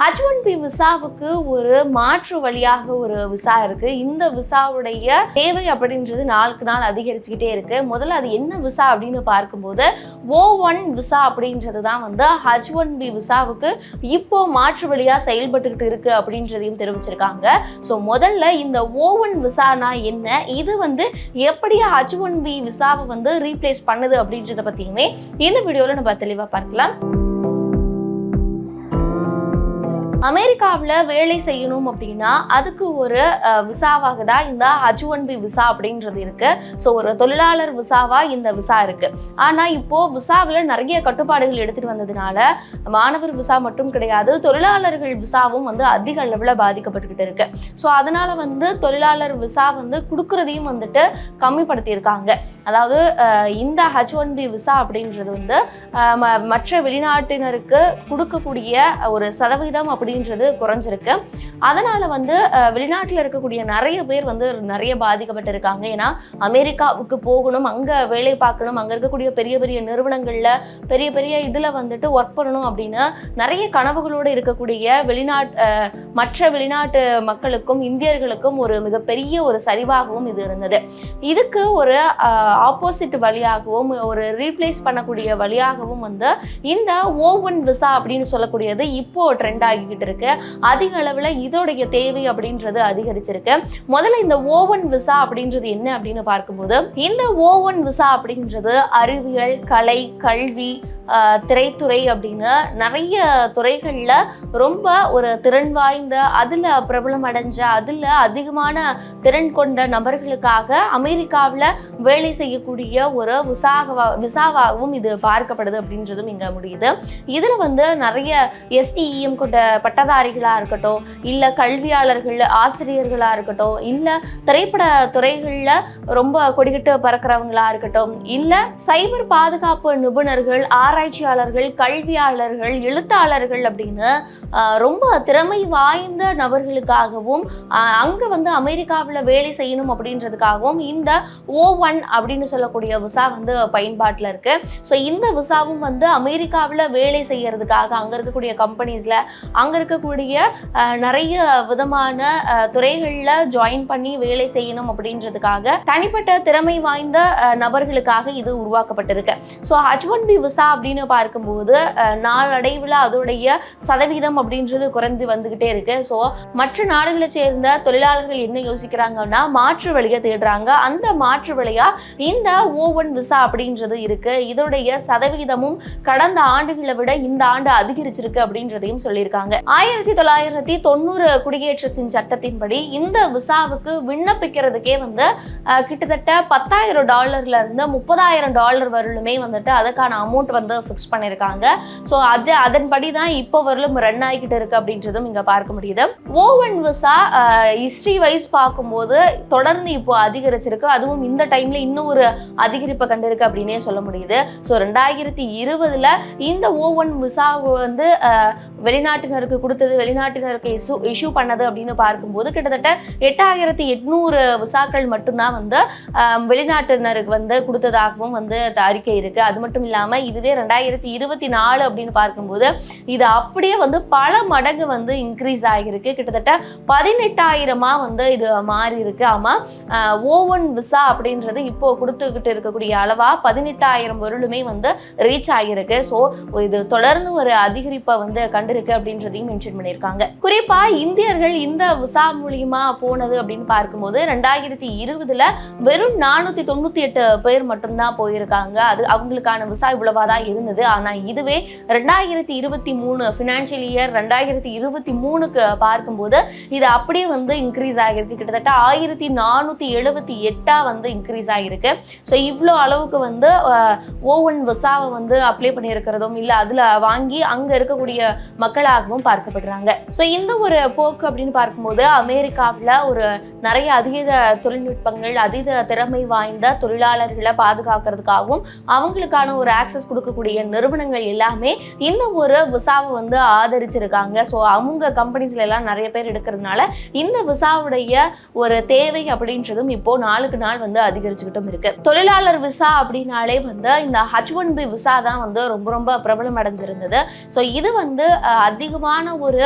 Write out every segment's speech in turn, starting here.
H one B விசாவுக்கு ஒரு மாற்று வழியாக ஒரு விசா இருக்கு. இந்த விசாவுடைய தேவை அப்படின்றது நாளுக்கு நாள் அதிகரிச்சுக்கிட்டே இருக்கு. முதல்ல அது என்ன விசா அப்படின்னு பார்க்கும்போது ஓ ஒன் விசா அப்படின்றது தான் வந்து ஹச் ஒன் பி விசாவுக்கு இப்போ மாற்று வழியா செயல்பட்டுக்கிட்டு இருக்கு அப்படின்றதையும் தெரிவிச்சிருக்காங்க. ஸோ முதல்ல இந்த ஓ ஒன் விசானா என்ன? இது வந்து எப்படி ஹச் ஒன் பி விசாவை வந்து ரீப்ளேஸ் பண்ணுது அப்படின்றத பத்தியுமே இந்த வீடியோவில் நம்ம தெளிவாக பார்க்கலாம். அமெரிக்காவில் வேலை செய்யணும் அப்படின்னா அதுக்கு ஒரு விசாவாக தான் இந்த ஹஜ் ஒன் பி விசா அப்படின்றது இருக்கு. ஸோ ஒரு தொழிலாளர் விசாவா இந்த விசா இருக்கு. ஆனால் இப்போ விசாவில் நிறைய கட்டுப்பாடுகள் எடுத்துட்டு வந்ததுனால மாணவர் விசா மட்டும் கிடையாது தொழிலாளர்கள் விசாவும் வந்து அதிக அளவில் பாதிக்கப்பட்டுக்கிட்டு இருக்கு. ஸோ அதனால வந்து தொழிலாளர் விசா வந்து கொடுக்கறதையும் வந்துட்டு கம்மிப்படுத்தியிருக்காங்க. அதாவது இந்த ஹச் ஒன் பி விசா அப்படின்றது வந்து ம- மற்ற வெளிநாட்டினருக்கு கொடுக்கக்கூடிய ஒரு சதவீதம் அப்படி அப்படின்றது குறைஞ்சிருக்கு. அதனால வந்து வெளிநாட்டில் இருக்கக்கூடிய நிறைய பேர் வந்து நிறைய பாதிக்கப்பட்டிருக்காங்க. ஏன்னா அமெரிக்காவுக்கு போகணும் அங்கே வேலை பார்க்கணும் அங்கே இருக்கக்கூடிய பெரிய பெரிய நிறுவனங்களில் பெரிய பெரிய இதில் வந்துட்டு ஒர்க் பண்ணணும் அப்படின்னு நிறைய கனவுகளோடு இருக்கக்கூடிய வெளிநாட் மற்ற வெளிநாட்டு மக்களுக்கும் இந்தியர்களுக்கும் ஒரு மிகப்பெரிய ஒரு சரிவாகவும் இது இருந்தது. இதுக்கு ஒரு ஆப்போசிட் வழியாகவும் ஒரு ரீப்ளேஸ் பண்ணக்கூடிய வழியாகவும் வந்து இந்த ஓவன் விசா அப்படின்னு சொல்லக்கூடியது இப்போ ட்ரெண்ட் ஆகிக்கிட்டு இருக்கு. அதிக அளவில் இதோடைய தேவை அப்படின்றது அதிகரிச்சிருக்கு. முதல்ல இந்த ஓவன் விசா அப்படின்றது என்ன அப்படின்னு பார்க்கும்போது இந்த ஓவன் விசா அப்படின்றது அறிவியல் கலை கல்வி திரைத்துறை அப்படின்னு நிறைய துறைகளில் ரொம்ப ஒரு திறன் வாய்ந்த அதில் பிரபலம் அடைஞ்ச அதில் அதிகமான திறன் கொண்ட நபர்களுக்காக அமெரிக்காவில் வேலை செய்யக்கூடிய ஒரு விசாகவா விசாவாகவும் இது பார்க்கப்படுது அப்படின்றதும் இங்கே முடியுது. இதில் வந்து நிறைய எஸ்டிஇஎம் கொண்ட பட்டதாரிகளாக இருக்கட்டும் இல்லை கல்வியாளர்கள் ஆசிரியர்களாக இருக்கட்டும் இல்லை திரைப்பட துறைகளில் ரொம்ப கொடிகட்டு பறக்கிறவங்களாக இருக்கட்டும் இல்லை சைபர் பாதுகாப்பு நிபுணர்கள் ஆராய்ச்சியாளர்கள் கல்வியாளர்கள் எழுத்தாளர்கள் அப்படின்னு ரொம்ப திறமை வாய்ந்த நபர்களுக்காகவும் அங்கே அங்க வந்து அமெரிக்காவில் வேலை செய்யணும் அப்படின்றதுக்காகவும் இந்த ஓ ஒன் அப்படின்னு சொல்லக்கூடிய விசா வந்து பயன்பாட்டில் இருக்கு. ஸோ இந்த விசாவும் வந்து அமெரிக்காவில் வேலை செய்யறதுக்காக அங்கே இருக்கக்கூடிய கம்பெனிஸில் அங்கே இருக்கக்கூடிய நிறைய விதமான துறைகளில் ஜாயின் பண்ணி வேலை செய்யணும் அப்படின்றதுக்காக தனிப்பட்ட திறமை வாய்ந்த நபர்களுக்காக இது உருவாக்கப்பட்டிருக்கு. So H one B visa அப்படின்னு பார்க்கும்போது நாளடைவில் அதோடைய சதவீதம் அப்படின்றது குறைந்து வந்துகிட்டே இருக்கு. ஸோ மற்ற நாடுகளை சேர்ந்த தொழிலாளர்கள் என்ன யோசிக்கிறாங்கன்னா மாற்று வழியை தேடுறாங்க. அந்த மாற்று வழியா இந்த ஓவன் விசா அப்படின்றது இருக்கு. இதோடைய சதவீதமும் கடந்த ஆண்டுகளை விட இந்த ஆண்டு அதிகரிச்சிருக்கு அப்படின்றதையும் சொல்லியிருக்காங்க. ஆயிரத்தி தொள்ளாயிரத்தி தொண்ணூறு குடியேற்றத்தின் சட்டத்தின்படி இந்த விசாவுக்கு விண்ணப்பிக்கிறதுக்கே வந்து கிட்டத்தட்ட பத்தாயிரம் டாலர்ல இருந்து முப்பதாயிரம் டாலர் வரலுமே வந்துட்டு அதுக்கான அமௌண்ட் வந்து ஃபிக்ஸ் பண்ணியிருக்காங்க ஸோ அது அதன்படி தான் இப்போ வரலும் ரன் ஆகிக்கிட்டு இருக்கு அப்படின்றதும் இங்கே பார்க்க முடியுது. ஓவன் விசா ஹிஸ்ட்ரி வைஸ் பார்க்கும்போது தொடர்ந்து இப்போ அதிகரிச்சிருக்கு. அதுவும் இந்த டைம்ல இன்னும் ஒரு அதிகரிப்பை கண்டிருக்கு அப்படின்னே சொல்ல முடியுது. ஸோ ரெண்டாயிரத்தி இருபதுல இந்த ஓவன் விசா வந்து வெளிநாட்டினருக்கு கொடுத்தது வெளிநாட்டினருக்கு இஷ்யூ இஷ்யூ பண்ணது அப்படின்னு பார்க்கும்போது கிட்டத்தட்ட எட்டாயிரத்தி எட்நூறு விசாக்கள் மட்டும்தான் வந்து வெளிநாட்டினருக்கு வந்து கொடுத்ததாகவும் வந்து அறிக்கை இருக்கு. அது மட்டும் இல்லாமல் இதுவே ரெண்டாயிரத்தி இருபத்தி நாலு அப்படின்னு பார்க்கும்போது இது அப்படியே வந்து பல மடங்கு வந்து இன்க்ரீஸ் ஆகியிருக்கு. கிட்டத்தட்ட பதினெட்டாயிரமா வந்து இது மாறி இருக்கு ஆமா ஓவன் விசா அப்படின்றது இப்போ கொடுத்துக்கிட்டு இருக்கக்கூடிய அளவா பதினெட்டாயிரம் பொருளுமே வந்து ரீச் ஆகியிருக்கு. ஸோ இது தொடர்ந்து ஒரு அதிகரிப்பை வந்து கண்டிருக்கு அப்படின்றதையும் மென்ஷன் பண்ணியிருக்காங்க. குறிப்பா இந்தியர்கள் இந்த விசா மூலியமா போனது அப்படின்னு பார்க்கும்போது ரெண்டாயிரத்தி இருபதுல வெறும் நானூத்தி தொண்ணூத்தி எட்டு பேர் மட்டும்தான் போயிருக்காங்க. அது அவங்களுக்கான விசா இவ்வளவா தான் இருந்தது. ஆனா இதுவே ரெண்டாயிரத்தி இருபத்தி மூணு ஃபினான்ஷியல் இயர் ரெண்டாயிரத்தி இருபத்தி மூணுக்கு பார்க்க பார்க்கும்போது இது அப்படியே வந்து இன்க்ரீஸ் ஆகிருக்கு. கிட்டத்தட்ட ஆயிரத்தி நானூற்றி எழுபத்தி எட்டாக வந்து இன்க்ரீஸ் ஆகிருக்கு. ஸோ இவ்வளோ அளவுக்கு வந்து ஓவன் விசாவை வந்து அப்ளை பண்ணியிருக்கிறதும் இல்லை அதில் வாங்கி அங்கே இருக்கக்கூடிய மக்களாகவும் பார்க்கப்படுறாங்க. ஸோ இந்த ஒரு போக்கு அப்படின்னு பார்க்கும்போது அமெரிக்காவில் ஒரு நிறைய அதீத தொழில்நுட்பங்கள் அதீத திறமை வாய்ந்த தொழிலாளர்களை பாதுகாக்கிறதுக்காகவும் அவங்களுக்கான ஒரு ஆக்சஸ் கொடுக்கக்கூடிய நிறுவனங்கள் எல்லாமே இந்த ஒரு விசாவை வந்து ஆதரிச்சிருக்காங்க. ஸோ அவங்க கம்பெனிஸ்ல எல்லாம் நிறைய நிறைய பேர் எடுக்கிறதுனால இந்த விசாவுடைய ஒரு தேவை அப்படின்றதும் இப்போ நாளுக்கு நாள் வந்து அதிகரிச்சுக்கிட்டும் இருக்கு. தொழிலாளர் விசா அப்படின்னாலே வந்து இந்த ஹச் ஒன் பி விசா தான் வந்து ரொம்ப ரொம்ப பிரபலம் அடைஞ்சிருந்தது. ஸோ இது வந்து அதிகமான ஒரு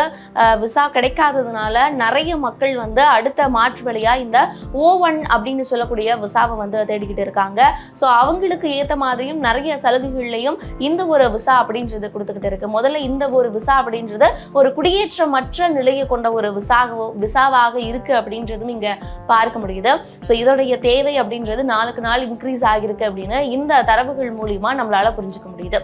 விசா கிடைக்காததுனால நிறைய மக்கள் வந்து அடுத்த மாற்று வழியாக இந்த ஓ ஒன் அப்படின்னு சொல்லக்கூடிய விசாவை வந்து தேடிக்கிட்டு இருக்காங்க. ஸோ அவங்களுக்கு ஏற்ற மாதிரியும் நிறைய சலுகைகள்லையும் இந்த ஒரு விசா அப்படின்றது கொடுத்துக்கிட்டு இருக்கு. முதல்ல இந்த ஒரு விசா அப்படின்றது ஒரு குடியேற்றமற்ற நிலையை கொண்டு ஒரு விசாகவோ விசாவாக இருக்கு அப்படின்றதும் இங்க பார்க்க முடியுது. ஸோ இதோடைய தேவை அப்படின்றது நாளுக்கு நாள் இன்க்ரீஸ் ஆகிருக்கு அப்படின்னு இந்த தரவுகள் மூலியமா நம்மளால புரிஞ்சுக்க முடியுது.